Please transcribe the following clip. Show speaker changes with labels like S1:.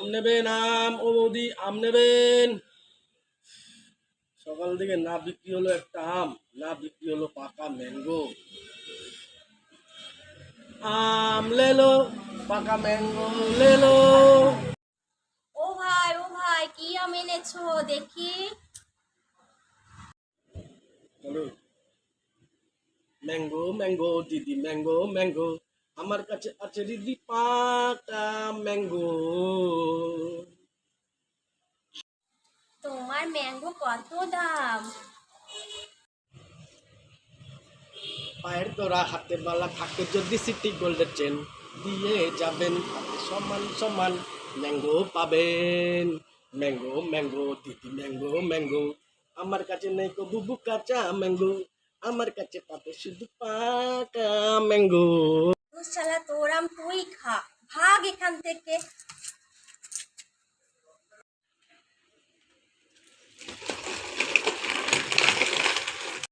S1: আম নেবেন আম ও বৌদি আম নেবেন। সকাল থেকে না বিক্রি হলো একটা আম না বিক্রি হলো পাকা ম্যাঙ্গো। আম লেলো পাকা ম্যাঙ্গো লেলো।
S2: ও ভাই ও ভাই কি আম এনেছো? দেখি।
S1: বলো। ম্যাঙ্গো ম্যাঙ্গো দিদি ম্যাঙ্গো ম্যাঙ্গো। আমার কাছে আছে দিদি পাকা ম্যাঙ্গো।
S2: তোমার ম্যাঙ্গো কত দাম?
S1: পায়ের তোরা হাতে বালা থাকে যদি সিটি গোল্ডের চেন। দিয়ে যাবেন হাতে সমান সমান ম্যাঙ্গো পাবেন। ম্যাঙ্গো ম্যাঙ্গো দিদি ম্যাঙ্গো ম্যাঙ্গো। আমার কাছে নেই কো বুবু কাঁচা ম্যাঙ্গো। আমার কাছে পাবে শুধু পাকা ম্যাঙ্গো।
S2: শালা তোর আম তুই খা ভাগ এখান থেকে